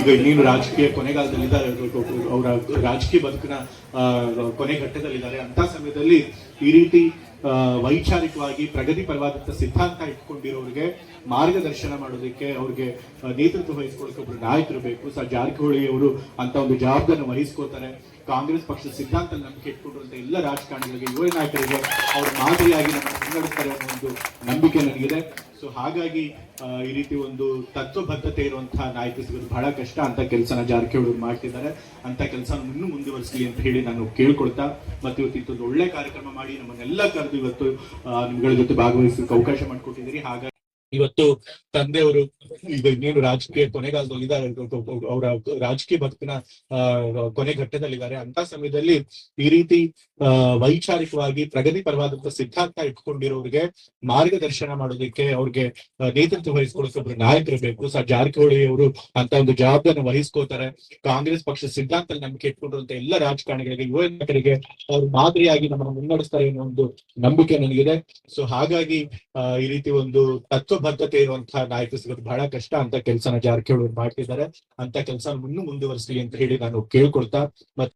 ಈಗ ಇನ್ನೇನು ರಾಜಕೀಯ ಕೊನೆಗಾಲದಲ್ಲಿದ್ದಾರೆ, ಅವರ ರಾಜಕೀಯ ಬದುಕಿನ ಕೊನೆಘಟ್ಟದಲ್ಲಿದ್ದಾರೆ ಕೊನೆ ಘಟ್ಟದಲ್ಲಿದ್ದಾರೆ. ಅಂತ ಸಮಯದಲ್ಲಿ ಈ ರೀತಿ ವೈಚಾರಿಕವಾಗಿ ಪ್ರಗತಿ ಪರವಾದಂತ ಸಿದ್ಧಾಂತ ಇಟ್ಕೊಂಡಿರೋರಿಗೆ ಮಾರ್ಗದರ್ಶನ ಮಾಡೋದಕ್ಕೆ ಅವ್ರಿಗೆ ನೇತೃತ್ವ ವಹಿಸ್ಕೊಳ್ಳೋಕೆ ಒಬ್ಬರು ನಾಯಕರು ಬೇಕು. ಸರ್ ಜಾರಕಿಹೊಳಿ ಅವರು ಅಂತ ಒಂದು ಜವಾಬ್ದಾರಿ ವಹಿಸ್ಕೋತಾರೆ ಕಾಂಗ್ರೆಸ್ ಪಕ್ಷದ ಸಿದ್ಧಾಂತ ನಂಬಿಕೆ ಇಟ್ಕೊಂಡಿರುವಂತಹ ಎಲ್ಲ ರಾಜಕಾರಣಿಗಳಿಗೆ, ಯುವ ನಾಯಕರಿಗೆ ಅವ್ರ ಮಾದರಿಯಾಗಿ ನಮ್ಮ ಮುನ್ನಡೆಸ್ತಾರೆ ಅನ್ನೋ ಒಂದು ನಂಬಿಕೆ ನನಗಿದೆ. ಸೊ ಹಾಗಾಗಿ ಈ ರೀತಿ ಒಂದು ತತ್ವಬದ್ಧತೆ ಇರುವಂತಹ ನಾಯಕ ಸಿಗೋದು ಬಹಳ ಕಷ್ಟ ಅಂತ ಕೆಲಸನ ಜಾರಕಿಹೊಳಿ ಮಾಡ್ತಿದ್ದಾರೆ. ಅಂತ ಕೆಲಸ ಇನ್ನೂ ಮುಂದುವರಿಸಲಿ ಅಂತ ಹೇಳಿ ನಾನು ಕೇಳ್ಕೊಳ್ತಾ, ಮತ್ತೆ ಇವತ್ತಿತ್ತು ಇಂಥದ್ದು ಒಳ್ಳೆ ಕಾರ್ಯಕ್ರಮ ಮಾಡಿ ನಮ್ಮನ್ನೆಲ್ಲ ಕರೆದು ಇವತ್ತು ನಿಮ್ಗಳ ಜೊತೆ ಭಾಗವಹಿಸಲಿಕ್ಕೆ ಅವಕಾಶ ಮಾಡಿಕೊಟ್ಟಿದ್ದೀರಿ. ಹಾಗಾಗಿ ಇವತ್ತು ತಂದೆಯವರು ಈಗ ಇನ್ನೇನು ರಾಜಕೀಯ ಕೊನೆಗಾಲದಲ್ಲಿದ್ದಾರೆ ಅವರ ರಾಜಕೀಯ ಭಕ್ತಿನ ಆ, ಕೊನೆ ಘಟ್ಟದಲ್ಲಿದ್ದಾರೆ. ಅಂತ ಸಮಯದಲ್ಲಿ ಈ ರೀತಿ ವೈಚಾರಿಕವಾಗಿ ಪ್ರಗತಿ ಪರವಾದಂತ ಸಿದ್ಧಾಂತ ಇಟ್ಕೊಂಡಿರೋರಿಗೆ ಮಾರ್ಗದರ್ಶನ ಮಾಡೋದಕ್ಕೆ ಅವ್ರಿಗೆ ನೇತೃತ್ವ ವಹಿಸ್ಕೊಳ್ಳೋಕೆ ಒಬ್ರು ನಾಯಕರು ಬೇಕು. ಸರ್ ಜಾರಕಿಹೊಳಿ ಅವರು ಅಂತ ಒಂದು ಜವಾಬ್ದಾರಿ ವಹಿಸ್ಕೋತಾರೆ ಕಾಂಗ್ರೆಸ್ ಪಕ್ಷದ ಸಿದ್ಧಾಂತ ನಂಬಿಕೆ ಇಟ್ಕೊಂಡಿರುವಂತ ಎಲ್ಲ ರಾಜಕಾರಣಿಗಳಿಗೆ ಯುವ ನಾಯಕರಿಗೆ ಅವ್ರ ಮಾದರಿಯಾಗಿ ನಮ್ಮನ್ನು ಮುನ್ನಡೆಸ್ತಾರೆ ಅನ್ನೋ ಒಂದು ನಂಬಿಕೆ ನನಗಿದೆ. ಸೊ ಹಾಗಾಗಿ ಈ ರೀತಿ ಒಂದು ತತ್ವಬದ್ಧತೆ ಇರುವಂತಹ ನಾಯಕರು ಸಿಗೋದು ಬಹಳ ಕಷ್ಟ ಅಂತ ಕೆಲಸನ ಜಾರಕಿಹೊಳಿ ಮಾಡ್ತಿದ್ದಾರೆ. ಅಂತ ಕೆಲಸ ಇನ್ನೂ ಮುಂದುವರಿಸಲಿ ಅಂತ ಹೇಳಿ ನಾನು ಕೇಳ್ಕೊಳ್ತಾ ಮತ್ತೆ